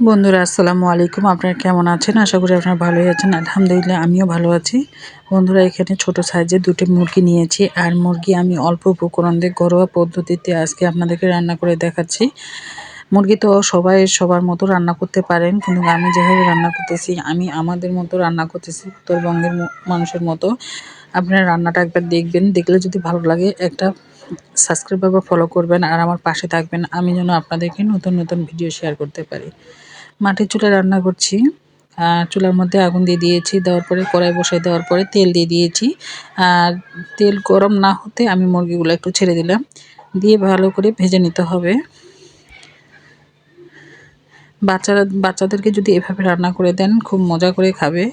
বন্ধুরা, আসসালামু আলাইকুম। আপনারা কেমন আছেন? আশা করি আপনারা ভালোই আছেন। আলহামদুলিল্লাহ, আমিও ভালো আছি। বন্ধুরা, এখানে ছোট সাইজে দুটি মুরগি নিয়েছি। আর মুরগি আমি অল্প উপকরণ দিয়ে ঘরোয়া পদ্ধতিতে আজকে আপনাদেরকে রান্না করে দেখাচ্ছি। মুরগি তো সবাই সবার মতো রান্না করতে পারেন, কিন্তু আমি যেভাবে রান্না করতেছি, আমি আমাদের মতো রান্না করতেছি, উত্তরবঙ্গের মানুষের মতো। আপনারা রান্নাটা একবার দেখবেন। দেখলে যদি ভালো লাগে, একটা সাবস্ক্রাইব বা ফলো করবেন, আর আমার পাশে থাকবেন। আমি যেন আপনাদেরকে নতুন নতুন ভিডিও শেয়ার করতে পারি। মাটির চুলে রান্না করছি। আর চুলার মধ্যে আগুন দিয়ে দিয়েছি, দেওয়ার পরে কড়াই বসাই দেওয়ার পরে তেল দিয়ে দিয়েছি। আর তেল গরম না হতে আমি মুরগিগুলো একটু ছেড়ে দিলাম। দিয়ে ভালো করে ভেজে নিতে হবে। বাচ্চারা, বাচ্চাদেরকে যদি এভাবে রান্না করে দেন, খুব মজা করে খাবে।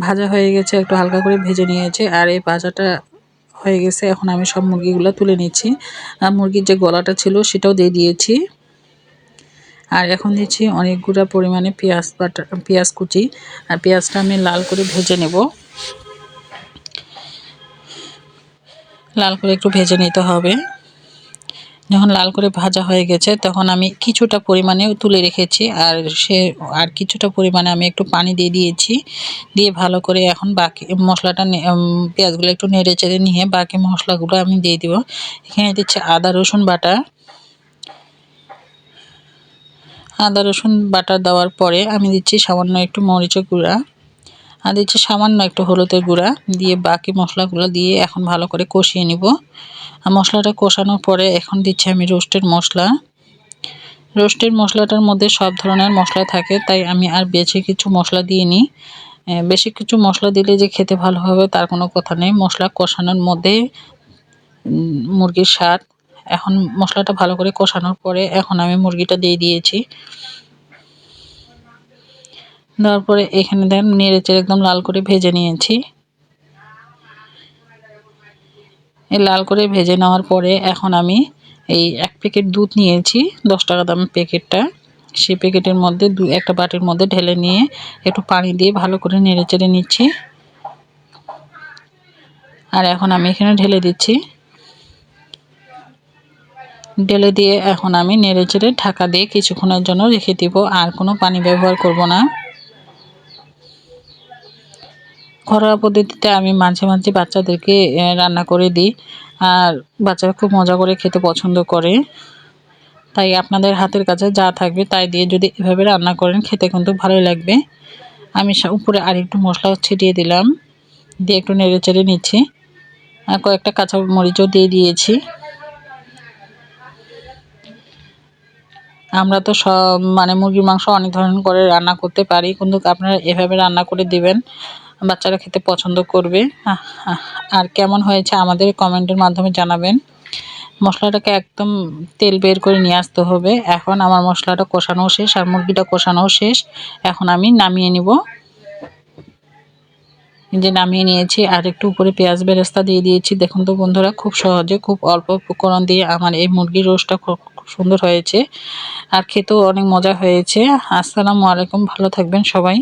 ভাজা হয়ে গেছে, একটু হালকা করে ভেজে নিয়েছে। আর এই ভাজাটা হয়ে গেছে, এখন আমি সব মুরগিগুলো তুলে নিচ্ছি। আর মুরগির যে গলাটা ছিল, সেটাও দিয়ে দিয়েছি। আর এখন দিচ্ছি অনেকগুলো পরিমাণে পেঁয়াজ বাটা, পেঁয়াজ কুচি। আর পেঁয়াজটা আমি লাল করে ভেজে নেব। লাল করে একটু ভেজে নিতে হবে। যখন লাল করে ভাজা হয়ে গেছে, তখন আমি কিছুটা পরিমাণে তুলে রেখেছি। আর সে, আর কিছুটা পরিমাণে আমি একটু পানি দিয়ে দিয়েছি। দিয়ে ভালো করে এখন বাকি মশলাটা পেঁয়াজগুলো একটু নেড়ে চেড়ে নিয়ে বাকি মশলাগুলো আমি দিয়ে দিব। এখানে দিচ্ছি আদা রসুন বাটা। আদা, রসুন বাটা দেওয়ার পরে আমি দিচ্ছি সামান্য একটু মরিচের গুঁড়া। আর দিচ্ছি সামান্য একটু হলুদের গুঁড়া দিয়ে বাকি মশলাগুলো দিয়ে এখন ভালো করে কষিয়ে নিব। আর মশলাটা কষানোর পরে এখন দিচ্ছি আমি রোস্টের মশলা। রোস্টের মশলাটার মধ্যে সব ধরনের মশলা থাকে, তাই আমি আর বেছে কিছু মশলা দিয়ে নিই বেশি কিছু মশলা দিলে যে খেতে ভালো হবে তার কোনো কথা নেই। মশলা কষানোর মধ্যে মুরগির স্বাদ এখন মশলাটা ভালো করে কষানোর পরে এখন আমি মুরগিটা দিয়ে দিয়েছি। দেওয়ার পরে এখানে দেন নেড়ে চেড়ে একদম লাল করে ভেজে নিয়েছি। এই লাল করে ভেজে নেওয়ার পরে এখন আমি এই এক প্যাকেট দুধ নিয়েছি, দশ টাকা দামের প্যাকেটটা। সেই প্যাকেটের মধ্যে দু, একটা বাটির মধ্যে ঢেলে নিয়ে একটু পানি দিয়ে ভালো করে নেড়ে চেড়ে নিচ্ছি। আর এখন আমি এখানে ঢেলে দিচ্ছি। ঢেলে দিয়ে এখন আমি নেড়ে চেড়ে ঢাকা দিয়ে কিছুক্ষণের জন্য রেখে দিব, আর কোনো পানি ব্যবহার করব না। ঘরোয়া পদ্ধতিতে আমি মাঝে মাঝে বাচ্চাদেরকে রান্না করে দিই, আর বাচ্চারা খুব মজা করে খেতে পছন্দ করে। তাই আপনাদের হাতের কাছে যা থাকবে তাই দিয়ে যদি এভাবে রান্না করেন, খেতে কিন্তু ভালোই লাগবে। আমি উপরে আর একটু মশলা ছিটিয়ে দিলাম, দিয়ে একটু নেড়ে চেড়ে নিচ্ছি, আর কয়েকটা কাঁচা মরিচও দিয়ে দিয়েছি। আমরা তো সব মানে মুরগির মাংস অনেক ধরনের করে রান্না করতে পারি, কিন্তু আপনারা এভাবে রান্না করে দিবেন, বাচ্চারা খেতে পছন্দ করবে। আর কেমন হয়েছে আমাদের কমেন্টের মাধ্যমে জানাবেন। মশলাটাকে একদম তেল বের করে নিয়ে আসতে হবে। এখন আমার মশলাটা কষানো শেষ আর মুরগিটা কষানো শেষ। এখন আমি নামিয়ে নিব। যে নামিয়ে নিয়েছি আর একটু উপরে পেঁয়াজ বেরেস্তা দিয়ে দিয়েছি। দেখুন তো বন্ধুরা, খুব সহজে, খুব অল্প উপকরণ দিয়ে আমার এই মুরগির রোস্টটা সুন্দর হয়েছে। আর খেতেও অনেক মজা হয়েছে। আসসালামু আলাইকুম ভালো থাকবেন সবাই।